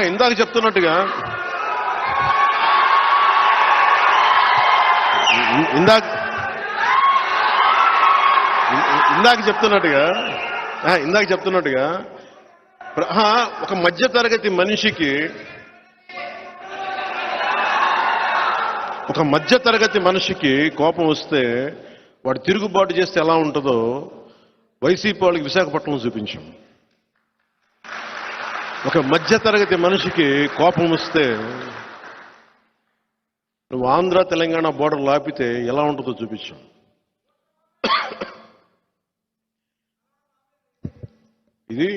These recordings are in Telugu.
ఇందాక చెప్తున్నట్టుగా. ఇందాక ఇందాక చెప్తున్నట్టుగా ఇందాక చెప్తున్నట్టుగా ఒక మధ్య తరగతి మనిషికి ఒక మధ్య తరగతి మనిషికి కోపం వస్తే వాడు తిరుగుబాటు చేస్తే ఎలా ఉంటుందో వైసీపీ వాళ్ళకి విశాఖపట్నం చూపించాం. ఒక మధ్య తరగతి మనిషికి కోపం వస్తే నువ్వు ఆంధ్ర తెలంగాణ బోర్డర్ లాపితే ఎలా ఉంటుందో చూపించాం. ఇది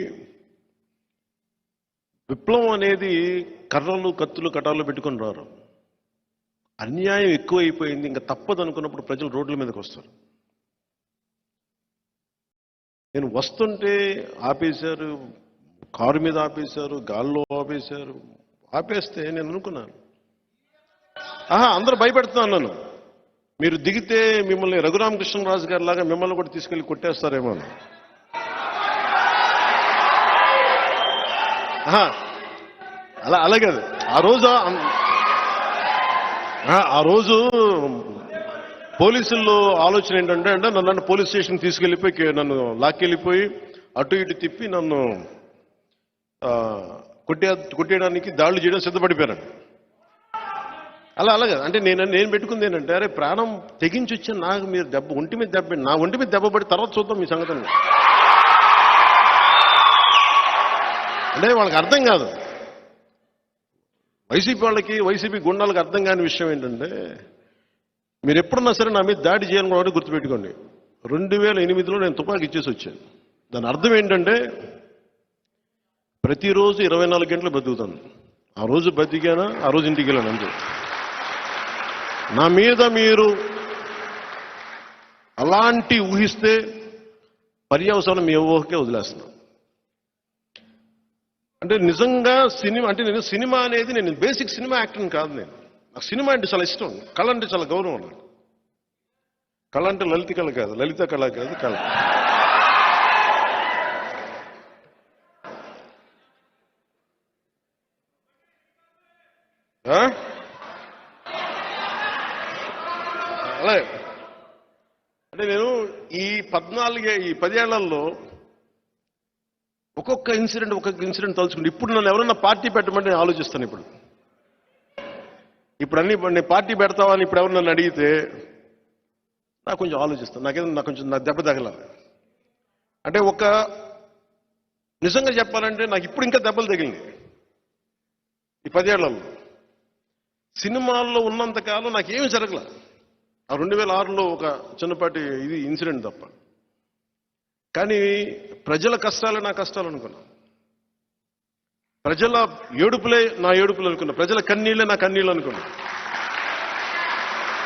విప్లవం అనేది కర్రలు కత్తులు కటాలు పెట్టుకొని రారు. అన్యాయం ఎక్కువైపోయింది ఇంకా తప్పదు అనుకున్నప్పుడు ప్రజలు రోడ్ల మీదకి వస్తారు. నేను వస్తుంటే ఆపేశారు కారు మీద ఆపేశారు గాల్లో ఆపేశారు. ఆపేస్తే నేను అనుకున్నాను. ఆహా అందరూ భయపెడుతున్నాను నన్ను. మీరు దిగితే మిమ్మల్ని రఘురామకృష్ణరాజు గారి లాగా మిమ్మల్ని కూడా తీసుకెళ్ళి కొట్టేస్తారేమో అలా అలాగే అది. ఆ రోజు ఆ, రోజు పోలీసుల్లో ఆలోచన ఏంటంటే అంటే నన్ను పోలీస్ స్టేషన్ తీసుకెళ్ళిపోయి నన్ను లాక్కెళ్ళిపోయి అటు ఇటు తిప్పి నన్ను కొట్టే కొట్టేయడానికి దాడులు చేయడం సిద్ధపడిపోయాను అలా అలాగే అంటే నేను నేను పెట్టుకుంది ఏంటంటే అరే ప్రాణం తెగించి వచ్చి నాకు మీరు దెబ్బ ఒంటి మీద దెబ్బ నా ఒంటి మీద దెబ్బ పడి తర్వాత చూద్దాం మీ సంగతిని అంటే వాళ్ళకి అర్థం కాదు. వైసీపీ వాళ్ళకి వైసీపీ గుండాలకు అర్థం కాని విషయం ఏంటంటే మీరు ఎప్పుడున్నా సరే నా మీద దాడి చేయాలని కూడా ఒకటి గుర్తుపెట్టుకోండి. రెండు వేల ఎనిమిదిలో నేను తుపాకి ఇచ్చేసి వచ్చాను. దాని అర్థం ఏంటంటే ప్రతిరోజు ఇరవై నాలుగు గంటలు బతుకుతాను ఆ రోజు బతికానా ఆ రోజు ఇంటికి వెళ్ళాను అంతే. నా మీద మీరు అలాంటి ఊహిస్తే పర్యావసరం మీ ఊహకే వదిలేస్తున్నాను. అంటే నిజంగా సినిమా అంటే నేను సినిమా అనేది నేను బేసిక్ సినిమా యాక్టర్ కాదు నేను. నాకు సినిమా అంటే చాలా ఇష్టం. కళ అంటే చాలా గౌరవం నాకు. కళ అంటే లలిత కళ కాదు. లలిత కళ కాదు కళ. అలాగే అంటే నేను ఈ పద్నాలుగే ఈ పదేళ్ళలో ఒక్కొక్క ఇన్సిడెంట్ ఒక్కొక్క ఇన్సిడెంట్ తలుచుకుంటే ఇప్పుడు నన్ను ఎవరైనా పార్టీ పెట్టమంటే నేను ఆలోచిస్తాను ఇప్పుడు. ఇప్పుడు అన్ని నేను పార్టీ పెడతావని ఇప్పుడు ఎవరు నన్ను అడిగితే నాకు కొంచెం ఆలోచిస్తాను. నాకేదో నాకు కొంచెం నాకు దెబ్బ తగలాలి. అంటే ఒక నిజంగా చెప్పాలంటే నాకు ఇప్పుడు ఇంకా దెబ్బలు తగిలినాయి. ఈ పదేళ్ళలో. సినిమాల్లో ఉన్నంతకాలం నాకేమీ జరగల ఆ రెండు వేల ఆరులో ఒక చిన్నపాటి ఇది ఇన్సిడెంట్ తప్ప. కానీ ప్రజల కష్టాలే నా కష్టాలు అనుకున్నా. ప్రజల ఏడుపులే నా ఏడుపులు అనుకున్నా. ప్రజల కన్నీళ్ళే నా కన్నీళ్ళు అనుకున్నా.